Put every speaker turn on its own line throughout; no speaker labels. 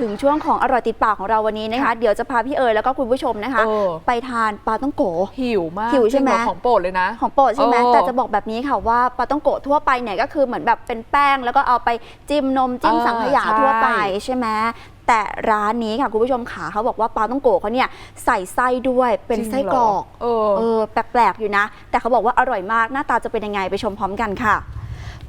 ถึงช่วงของอร่อยติดปากของเราวันนี้นะคะ
ค่ะ
เดี๋ยวจะพาพี่เอ๋ยแล้วก็คุณผู้ชมนะคะ
เออ
ไปทานปลาต้องโก
หิวมาก
หิวใช่ไหม
จริงเรอของโปรดเลยนะ
ของโปรดใช่ไหม
เออ
แต่จะบอกแบบนี้ค่ะว่าปลาต้องโกะทั่วไปเนี่ยก็คือเหมือนแบบเป็นแป้ง แล้วก็เอาไปจิ้มนมจิ้ม
เออ
สังขยา
ใช่
ทั่วไปใช่ไหมแต่ร้านนี้ค่ะคุณผู้ชมขาเขาบอกว่าปลาต้องโกะเขาเนี่ยใส่ไส้ด้วยเป็นไส้กรอก
เออ
เออแปลกๆอยู่นะ แต่เขาบอกว่าอร่อยมากหน้าตาจะเป็นยังไงไปชมพร้อมกันค่ะ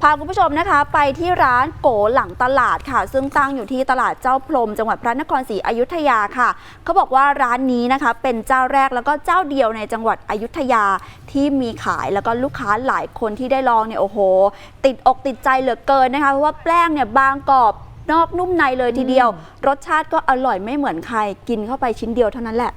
พาคุณผู้ชมนะคะ ไปที่ร้านโกหลังตลาดค่ะ ซึ่งตั้งอยู่ที่ตลาดเจ้าพรมจังหวัดพระนครศรีอยุธยาค่ะเขาบอกว่าร้านนี้นะคะ เป็นเจ้าแรกแล้วก็เจ้าเดียวในจังหวัดอยุธยาที่มีขายแล้วก็ลูกค้าหลายคนที่ได้ลองเนี่ยโอ้โห ติดอกติดใจเหลือเกินนะคะเพราะว่าแป้งเนี่ยบางกรอบนอกนุ่มในเลยทีเดียว รสชาติก็อร่อยไม่เหมือนใครกินเข้าไปชิ้นเดียวเท่านั้นแหละ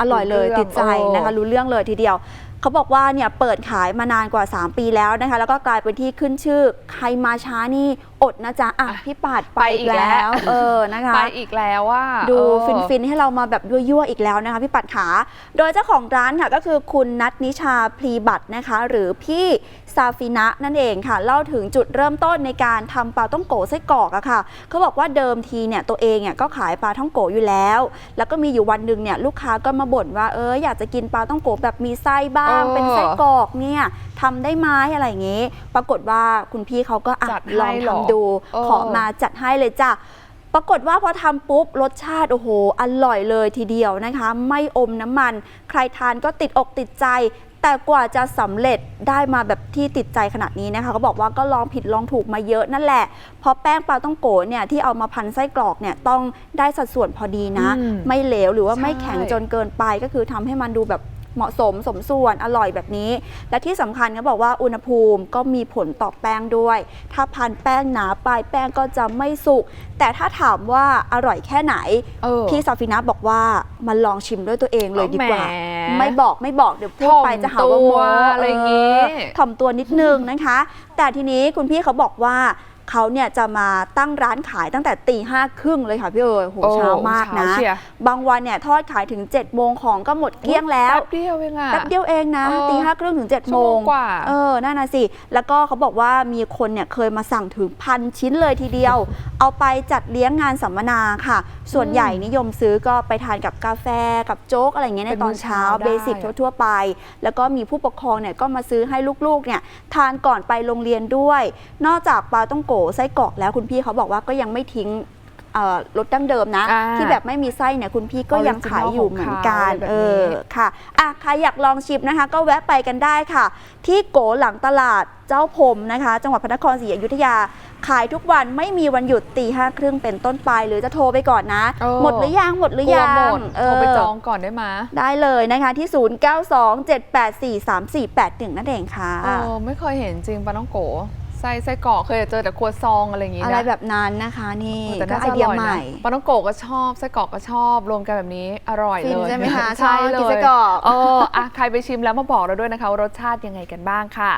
อร่อยเลย
รู้เรื่อง
ติดใจนะคะ
เออ
รู้เรื่องเลยทีเดียว เขาบอกว่าเนี่ยเปิดขายมานานกว่า 3 ปีแล้วนะคะ แล้วก็กลายเป็นที่ขึ้นชื่อ ใครมาช้านี่อดนะจ๊ะอะพี่ปาดไป
ไปอีกแล้ว
เออนะคะ
ไปอีกแล้วว่า
ดู
เออ
ฟินๆให้เรามาแบบยั่วๆอีกแล้วนะคะพี่ปัดขา โดยเจ้าของร้านค่ะก็คือคุณนัทนิชาพลีบัตรนะคะ หรือพี่ซาฟินะนั่นเองค่ะ เล่าถึงจุดเริ่มต้นในการทำปลาต้องโกไส้กรอกอะค่ะเขาบอกว่าเดิมทีเนี่ยตัวเองเนี่ยก็ขายปลาท่องโกอยู่แล้ว แล้วก็มีอยู่วันหนึ่งเนี่ยลูกค้าก็มาบ่นว่าเอออยากจะกินปลาต้องโกแบบมีไส้บ้าง
เออ
เป็นไส้กรอกเนี่ยทำได้ไหมอะไรอย่างงี้ ปรากฏว่าคุณพี่เขาก็อะ
จัดให้
ลอง
เหรอ
ทำดู
เออ
ขอมาจัดให้เลยจ้ะ ปรากฏว่าพอทำปุ๊บ รสชาติ โอ้โห อร่อยเลยทีเดียวนะคะ ไม่อมน้ำมัน ใครทานก็ติดอกติดใจ แต่กว่าจะสำเร็จได้มาแบบที่ติดใจขนาดนี้นะคะเขาบอกว่าก็ลองผิดลองถูกมาเยอะนั่นแหละ เพราะแป้งปลาต้องโกะเนี่ยที่เอามาพันไส้กรอกเนี่ยต้องได้สัดส่วนพอดีนะ
อืม
ไม่เหลวหรือว่า
ใช่
ไม่แข็งจนเกินไปก็คือทำให้มันดูแบบ เหมาะสมสมส่วนอร่อยแบบนี้ และที่สำคัญเขาบอกว่าอุณหภูมิก็มีผลต่อแป้งด้วย ถ้าพันแป้งหนาไปแป้งก็จะไม่สุกแต่ถ้าถามว่าอร่อยแค่ไหน
เออ
พี่ซาฟินะบอกว่ามันลองชิมด้วยตัวเองเลยดีกว่า
แหม
ไม่บอกไม่บอกเดี๋ยวพูดไปจะหาว่าโม
ถ่อมตัวอะไรอย่างงี้
เถ่อมตัวนิดนึงนะคะ แต่ทีนี้คุณพี่เขาบอกว่า เขาเนี่ยจะมาตั้งร้านขายตั้งแต่ตีห้าครึ่งเลยค่ะพี่เอ๋ยโห
โอ้
เช้ามากนะ
เช้าเชียร์
บางวันเนี่ยทอดขายถึง7จ็ดโมงของก็หมดเกลี้ยงแล้ว
แป๊บเดียวเองอะ
แป๊บเดียวเองนะ
เออ
ตีห้าครึ่งถึง7จ็ด
ชั่
โม
วโม
ง
งกว่า
เออนั่นน่ะสิ แล้วก็เขาบอกว่ามีคนเนี่ยเคยมาสั่งถึงพันชิ้นเลยทีเดียว เอาไปจัดเลี้ยงงานสัมมนาค่ะ ส่วนใหญ่นิยมซื้อก็ไปทานกับกาแฟกับโจ๊กอะไรอย่างเงี้ยใน
เป็น
ต
มื้
อน
อ
เช้า
เช้าได้
เบสิกทั่วๆไป แล้วก็มีผู้ปกครองเนี่ยก็มาซื้อให้ลูกๆเนี่ยทานก่อนไปโรงเรียนด้วย นอกจากปลาต้องโกไส้กรอกแล้วคุณพี่เขาบอกว่าก็ยังไม่ทิ้งเอ่อรสดั้งเดิมนะ
อ่า
ที่แบบไม่มีไส้เนี่ยคุณพี่ก็ยังขายอยู่เหมือนกัน
ของเขาอะไรแบบนี้
เออค่ะอะใครอยากลองชิมนะคะ ก็แวะไปกันได้ค่ะ ที่โกหลังตลาดเจ้าพรมนะคะ จังหวัดพระนครศรีอยุธยา ขายทุกวันไม่มีวันหยุดตีห้าครึ่งเป็นต้นไป หรือจะโทรไปก่อนนะ
เออ
หมดหรือยังหมดหรื
ก
อ
ลัว
ยัง
หมด
เอ
โทร
อ
ไปจองก่อนได้ไหม
ได้เลยนะคะที่ 0927843481 นั่นเองค่ะ
เออไม่เคยเห็นจริงปลาต้องโกะ ไส้ไส้กรอกเคยเจอแต่ครัวซองอะไรอย่างงี้
อะไร
นะ
แบบนั้นนะคะนี่
เออแต่
ก็
น่า
ไอ
จะอ
เดีย
ร่อย
ให
นะ
ม่
ปลาต้องโกะก็ชอบไส้กรอกก็ชอบรวมกันแบบนี้อร่อย
ฟิ
เล
น
ย
ใช่ไหมคะ
ใช่
ชอบ
เล
กินไส้
ย
กรอก
เอออะใครไปชิมแล้วมาบอกเราด้วยนะคะว่ารสชาติยังไงกันบ้างค่ะ